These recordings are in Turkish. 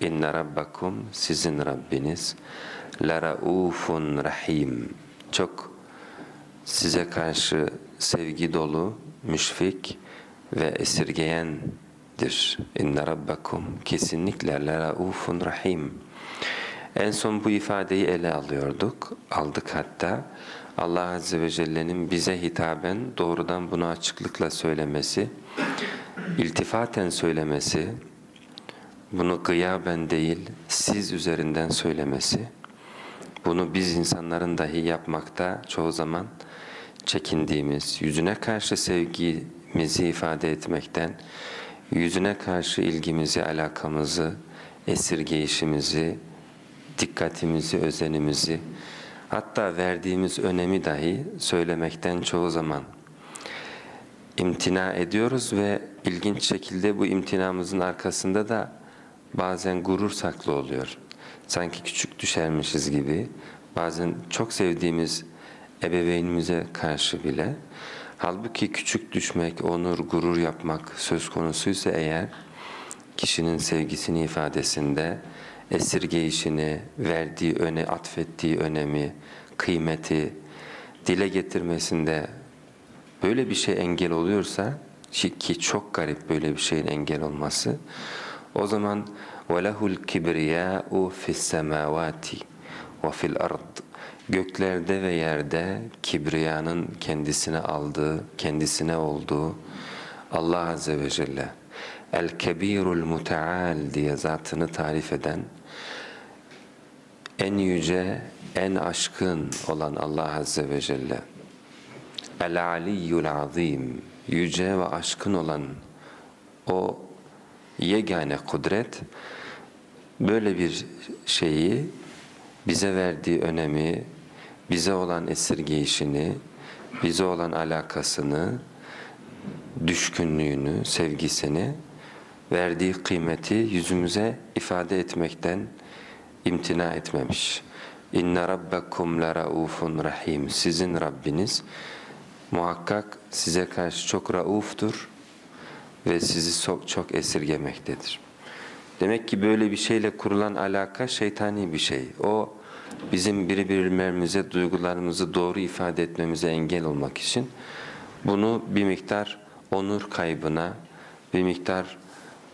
İnne rabbakum sizin Rabbiniz la raufun rahim. Çok size karşı sevgi dolu, müşfik ve esirgeyendir. İnne rabbakum kesinlikle la raufun rahim. En son bu ifadeyi ele alıyorduk. Aldık hatta. Allah Azze ve Celle'nin bize hitaben doğrudan bunu açıklıkla söylemesi, iltifaten söylemesi, bunu gıyaben değil, siz üzerinden söylemesi, bunu biz insanların dahi yapmakta çoğu zaman çekindiğimiz, yüzüne karşı sevgimizi ifade etmekten, yüzüne karşı ilgimizi, alakamızı, esirgeyişimizi, dikkatimizi, özenimizi, hatta verdiğimiz önemi dahi söylemekten çoğu zaman imtina ediyoruz ve ilginç şekilde bu imtinamızın arkasında da bazen gurur saklı oluyor. Sanki küçük düşermişiz gibi, bazen çok sevdiğimiz ebeveynimize karşı bile. Halbuki küçük düşmek, onur, gurur yapmak söz konusuysa eğer, kişinin sevgisini ifadesinde, esirgeyişini, verdiği öne, atfettiği önemi, kıymeti dile getirmesinde böyle bir şey engel oluyorsa ki çok garip böyle bir şeyin engel olması o zaman وَلَهُ الْكِبْرِيَاءُ فِي السَّمَاوَاتِ وَفِي الْأَرْضِ Göklerde ve yerde kibriyanın kendisine aldığı, kendisine olduğu Allah Azze ve Celle El-Kebirul Muteal diye zatını tarif eden en yüce, en aşkın olan Allah Azze ve Celle El-Aliyyul Azim yüce ve aşkın olan o yegane kudret böyle bir şeyi bize verdiği önemi, bize olan esirgeyişini, bize olan alakasını, düşkünlüğünü, sevgisini, verdiği kıymeti yüzümüze ifade etmekten imtina etmemiş. İnne rabbakum la raufun rahim. Sizin Rabbiniz muhakkak size karşı çok rauftur ve sizi çok, çok esirgemektedir. Demek ki böyle bir şeyle kurulan alaka şeytani bir şey. O bizim birbirlerimize duygularımızı doğru ifade etmemize engel olmak için bunu bir miktar onur kaybına, bir miktar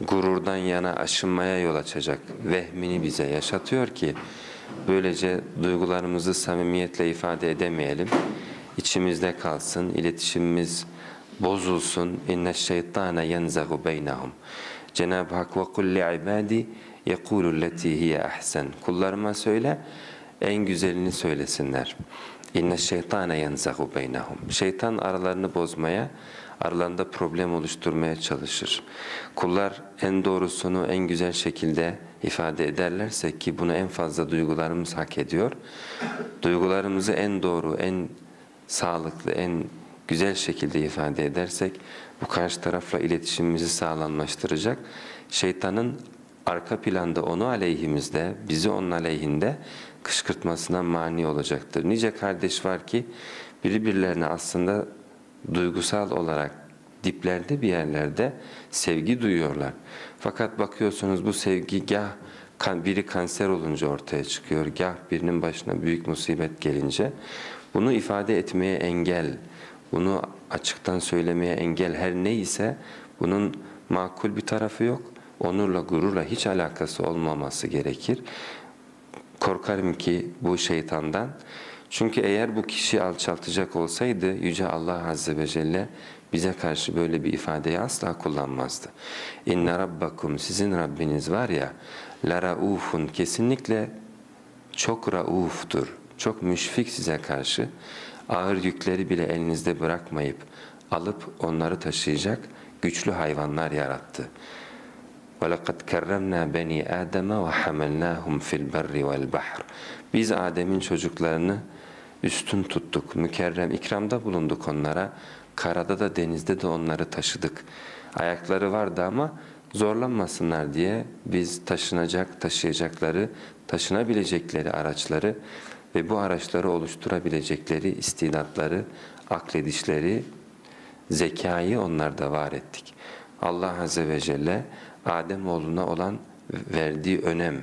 gururdan yana aşınmaya yol açacak vehmini bize yaşatıyor ki böylece duygularımızı samimiyetle ifade edemeyelim. İçimizde kalsın, iletişimimiz bozulsun. İnne şeytane yenzagu beynahum. Cenab-ı Hak ve kulli ibadi yekulu leti hiye ahsen. Kullarıma söyle en güzelini söylesinler. İnne şeytane yenzagu beynahum. Şeytan aralarını bozmaya, aralarında problem oluşturmaya çalışır. Kullar en doğrusunu en güzel şekilde ifade ederlerse ki bunu en fazla duygularımız hak ediyor. Duygularımızı en doğru, en sağlıklı, en güzel şekilde ifade edersek bu karşı tarafla iletişimimizi sağlamlaştıracak. Şeytanın arka planda onu aleyhimizde, bizi onun aleyhinde kışkırtmasına mani olacaktır. Nice kardeş var ki birbirlerine aslında duygusal olarak diplerde bir yerlerde sevgi duyuyorlar. Fakat bakıyorsunuz bu sevgi gah biri kanser olunca ortaya çıkıyor, gah birinin başına büyük musibet gelince bunu ifade etmeye engel, bunu açıktan söylemeye engel her neyse bunun makul bir tarafı yok. Onurla, gururla hiç alakası olmaması gerekir. Korkarım ki bu şeytandan. Çünkü eğer bu kişi alçaltacak olsaydı Yüce Allah Azze ve Celle bize karşı böyle bir ifadeyi asla kullanmazdı. İnne rabbakum sizin Rabbiniz var ya la raufun kesinlikle çok rauftur. Çok müşfik size karşı ağır yükleri bile elinizde bırakmayıp alıp onları taşıyacak güçlü hayvanlar yarattı. وَلَقَدْ كَرَّمْنَا بَنِي آدَمَ وَحَمَلْنَاهُمْ فِي الْبَرِّ وَالْبَحْرِ Biz Adem'in çocuklarını üstün tuttuk, mükerrem ikramda bulunduk onlara. Karada da denizde de onları taşıdık. Ayakları vardı ama zorlanmasınlar diye biz taşınacak, taşıyacakları, taşınabilecekleri araçları ve bu araçları oluşturabilecekleri istidatları, akledişleri, zekayı onlarda var ettik. Allah Azze ve Celle Adem oğluna olan verdiği önem